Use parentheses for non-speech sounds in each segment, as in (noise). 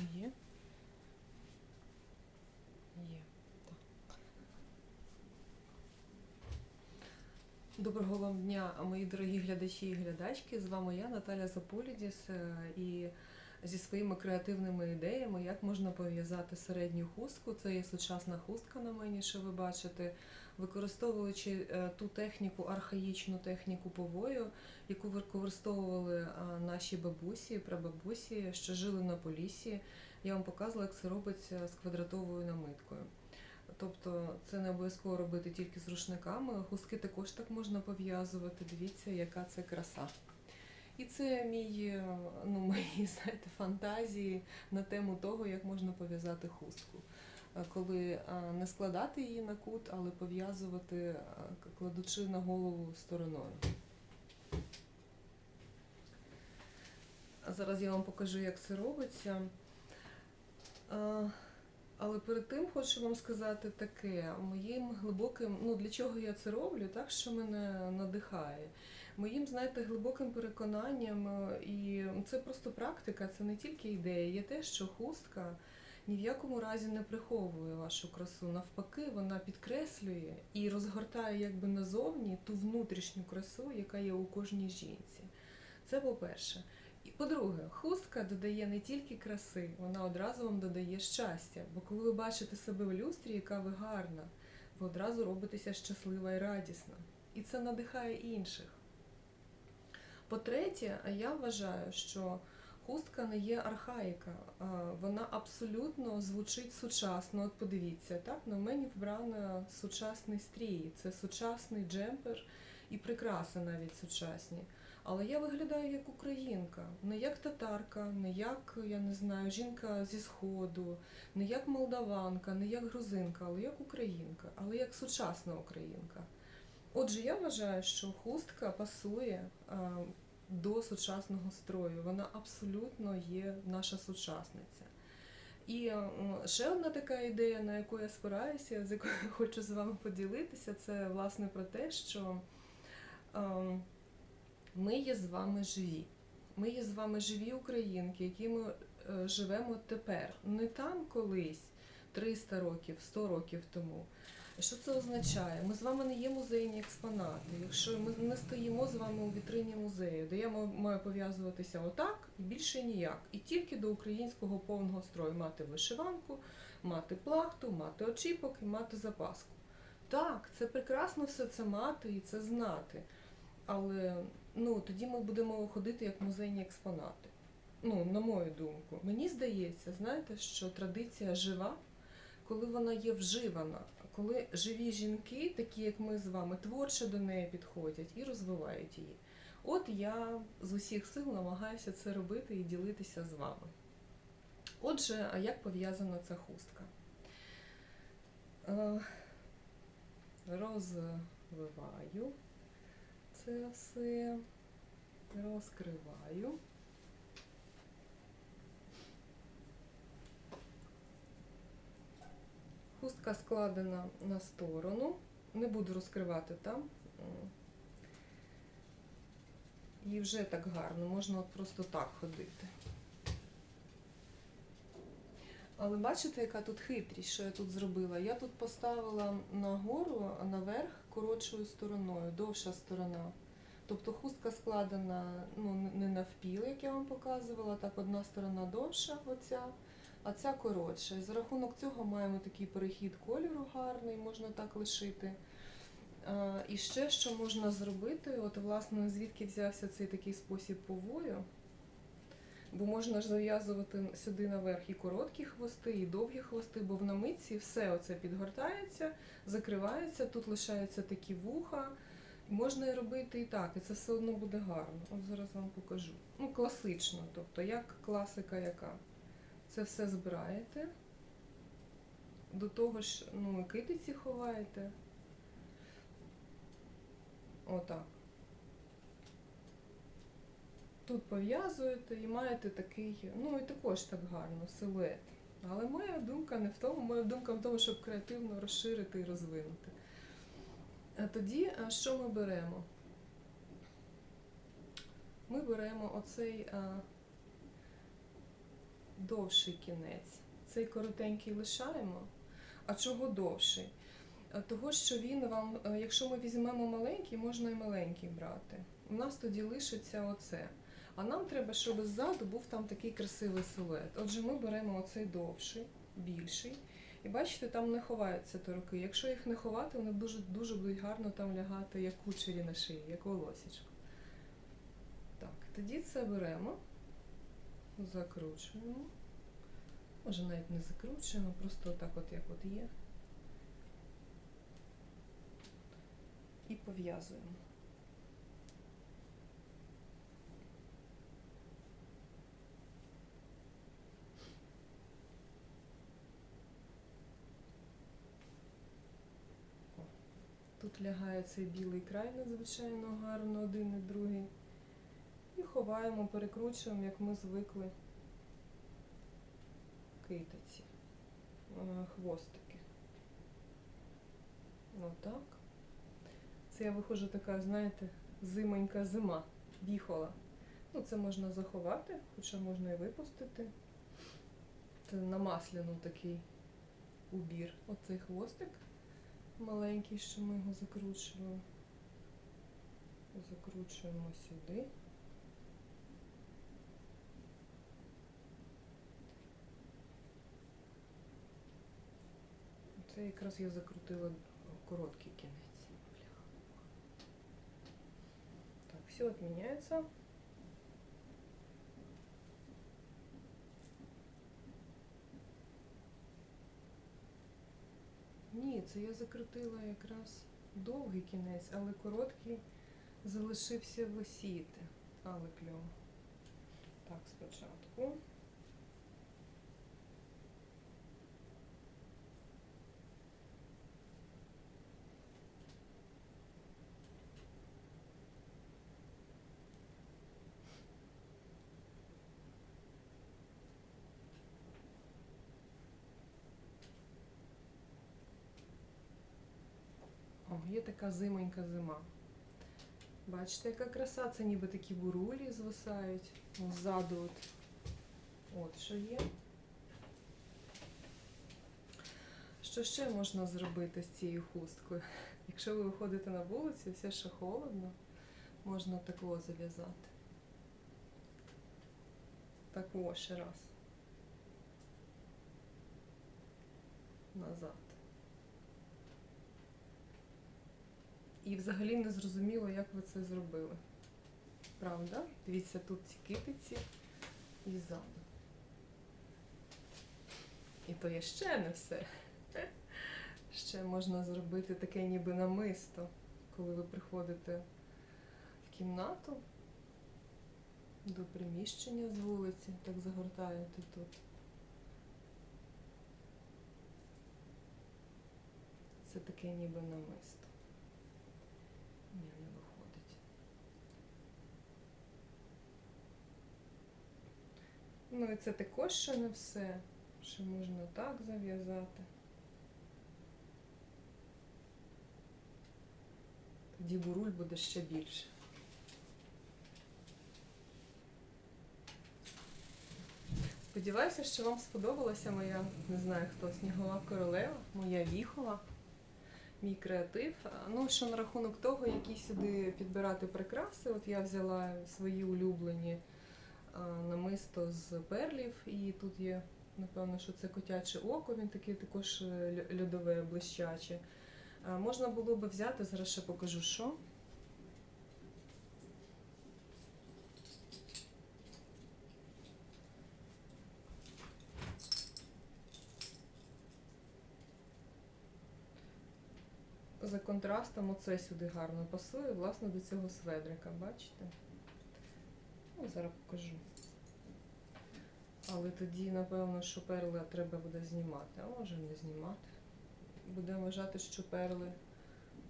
там є? Є. Так. Доброго вам дня, мої дорогі глядачі і глядачки. З вами я, Наталя Заполідіс, е, і зі своїми креативними ідеями, як можна пов'язати середню хустку. Це є сучасна хустка на мені, що ви бачите, використовуючи е, ту техніку, архаїчну техніку повою, яку використовували е, наші бабусі, прабабусі, що жили на Поліссі. Я вам показувала, як це робиться з квадратовою намиткою. Тобто це не обов'язково робити тільки з рушниками. Хустки також так можна пов'язувати. Дивіться, яка це краса. І це мій, е, ну, (laughs) мої знаєте, фантазії на тему того, як можна пов'язати хустку. Е, Коли е, не складати її на кут, але пов'язувати, е, кладучи на голову стороною. Зараз я вам покажу, як це робиться. Але перед тим хочу вам сказати таке: моїм глибоким, ну для чого я це роблю, так що мене надихає. Моїм, знаєте, глибоким переконанням, і це просто практика, це не тільки ідея, є те, що хустка ні в якому разі не приховує вашу красу. Навпаки, вона підкреслює і розгортає якби назовні ту внутрішню красу, яка є у кожній жінці. Це по-перше. І по-друге, хустка додає не тільки краси, вона одразу вам додає щастя. Бо коли ви бачите себе в люстрі, яка ви гарна, ви одразу робитеся щаслива і радісна. І це надихає інших. По-третє, я вважаю, що хустка не є архаїка, вона абсолютно звучить сучасно. От подивіться, так, на мені вбрано сучасний стрій, це сучасний джемпер і прикраси навіть сучасні. Але я виглядаю як українка, не як татарка, не як, я не знаю, жінка зі сходу, не як молдаванка, не як грузинка, але як українка, але як сучасна українка. Отже, я вважаю, що хустка пасує до сучасного строю. Вона абсолютно є наша сучасниця. І е, ще одна така ідея, на яку я спираюся, з якою хочу з вами поділитися, це власне про те, що е, ми є з вами живі. Ми є з вами живі українки, які ми е, живемо тепер, не там колись, 300 років, 100 років тому. Що це означає? Ми з вами не є музейні експонати. Якщо ми не стоїмо з вами у вітрині музею, де я маю пов'язуватися отак і більше ніяк. І тільки до українського повного строю мати вишиванку, мати плахту, мати очіпок і мати запаску. Так, це прекрасно все це мати і це знати. Але ну, тоді ми будемо ходити як музейні експонати. Ну, на мою думку. Мені здається, знаєте, що традиція жива, коли вона є вживана, коли живі жінки, такі як ми з вами, творче до неї підходять і розвивають її. От я з усіх сил намагаюся це робити і ділитися з вами. Отже, а як пов'язана ця хустка? Е, Розвиваю це все, розкриваю. Хустка складена на сторону. Не буду розкривати там. І вже так гарно, можна от просто так ходити. Але бачите, яка тут хитрість, що я тут зробила? Я тут поставила нагору, а наверх коротшою стороною, довша сторона. Тобто хустка складена ну, не навпіл, як я вам показувала, так одна сторона довша, оця, а ця коротша. За рахунок цього маємо такий перехід кольору гарний, можна так лишити. І ще що можна зробити, от власне звідки взявся цей такий спосіб повою. Бо можна ж зав'язувати сюди наверх і короткі хвости, і довгі хвости, бо в намитці все оце підгортається, закривається, тут лишаються такі вуха. Можна і робити і так, і це все одно буде гарно. От зараз вам покажу. Ну, класично, тобто як класика яка. Це все збираєте. До того ж, ну, китиці ховаєте. Отак. Тут пов'язуєте і маєте такий, ну і також так гарно, силует. Але моя думка не в тому, моя думка в тому, щоб креативно розширити і розвинути. А тоді, а що ми беремо? Ми беремо оцей а, довший кінець. Цей коротенький лишаємо. А чого довший? Е, Того, що він вам, е, якщо ми візьмемо маленький, можна і маленький брати. У нас тоді лишиться оце. А нам треба, щоб ззаду був там такий красивий силует. Отже, ми беремо оцей довший, більший. І бачите, там не ховаються торки. Якщо їх не ховати, вони дуже дуже будуть гарно там лягати, як кучері на шиї, як волосічко. Так, тоді це беремо, закручуємо. Може навіть не закручуємо, просто отак от як от є. І пов'язуємо. Тут лягає цей білий край надзвичайно гарно, один і другий. І ховаємо, перекручуємо, як ми звикли китиці, е, хвостики. Отак. Це я виходжу така, знаєте, зимонька зима, біхола. Ну, це можна заховати, хоча можна і випустити. Це на масляну такий убір. Оцей хвостик маленький, що ми його закручували. Закручуємо сюди. Це якраз я закрутила короткий кінець. Так, все відміняється. Ні, це я закрутила якраз довгий кінець, але короткий залишився висіти. Але кльово. Так, спочатку. О, є така зимонька зима. Бачите, яка краса, це ніби такі бурулі звисають. Ззаду от. От що є. Що ще можна зробити з цією хусткою? (laughs) Якщо ви виходите на вулицю, все ще холодно, можна такого зав'язати. Такого ще раз. Назад. І взагалі не зрозуміло, як ви це зробили. Правда? Дивіться, тут ці китиці і ззаду. І то є ще не все. (laughs) Ще можна зробити таке ніби намисто, коли ви приходите в кімнату до приміщення з вулиці, так загортаєте тут. Це таке ніби намисто. Ні, не виходить. Ну і це також ще не все. Ще можна так зав'язати. Тоді буруль буде ще більше. Сподіваюся, що вам сподобалася моя, не знаю хто, снігова королева, моя віхола мій креатив. Ну, що на рахунок того, які сюди підбирати прикраси, от я взяла свої улюблені намисто з перлів, і тут є, напевно, що це котяче око, він такий також е, льодове, блищаче. Можна було би взяти, зараз ще покажу, що. За контрастом оце сюди гарно пасує, власне, до цього сведрика, бачите? Ну, зараз покажу. Але тоді, напевно, що перли треба буде знімати, а може не знімати. Будемо вважати, що перли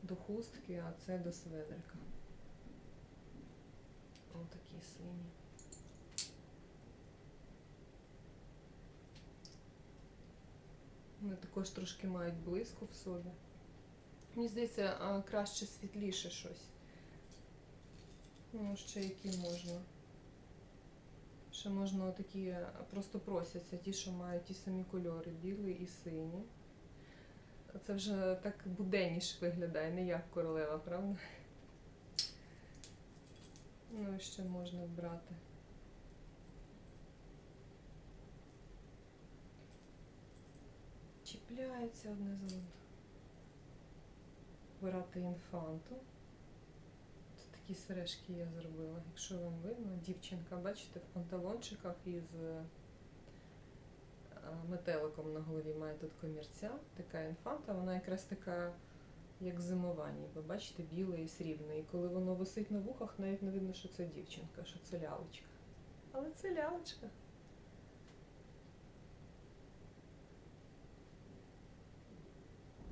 до хустки, а це до сведрика. Отакі сині. Вони також трошки мають блиску в собі. Мені здається, краще світліше щось. Ну, ще які можна. Ще можна такі просто просяться, ті, що мають ті самі кольори, білий і синій. Це вже так буденніше виглядає, не як королева, правда? Ну і ще можна брати. Чіпляється одне з одного. Вибирати інфанту. Це такі сережки я зробила. Якщо вам видно, дівчинка, бачите, в панталончиках із е, метеликом на голові має тут комірця. Така інфанта, вона якраз така, як зимова, ніби, бачите, біле і срібне. І коли воно висить на вухах, навіть не видно, що це дівчинка, що це лялечка. Але це лялечка.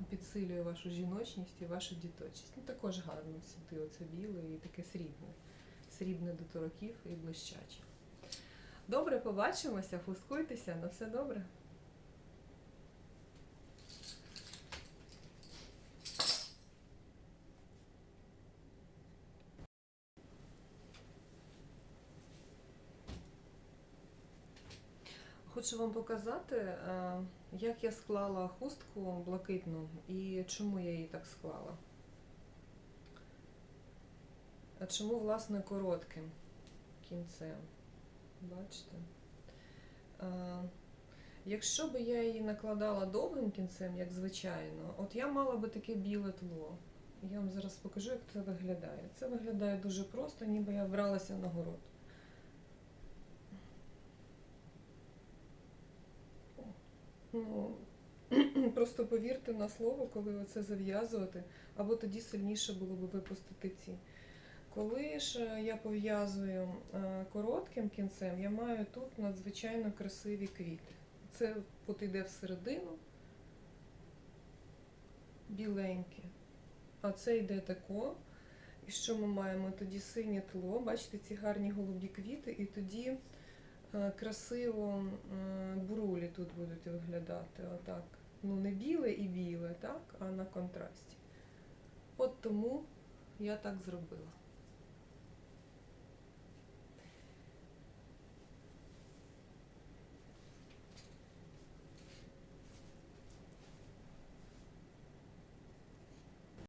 Підсилює вашу жіночність і вашу діточність. Ну, також гарно сюди оце біле і таке срібне. Срібне до тороків і блищаче. Добре, побачимося, фускуйтеся, на все добре. Хочу вам показати, е, як я склала хустку блакитну і чому я її так склала. А чому, власне, коротким кінцем? Бачите? Е, Якщо б я її накладала довгим кінцем, як звичайно, от я мала би таке біле тло. Я вам зараз покажу, як це виглядає. Це виглядає дуже просто, ніби я бралася на город. (clears throat) просто повірте на слово, коли оце зав'язувати, або тоді сильніше було б випустити ці. Коли ж е, я пов'язую е, коротким кінцем, я маю тут надзвичайно красиві квіти. Це от іде всередину, біленьке. А це йде тако. І що ми маємо? Тоді синє тло, бачите, ці гарні голубі квіти, і тоді красиво брулі бурулі тут будуть виглядати. Отак. Ну, не біле і біле, так, а на контрасті. От тому я так зробила.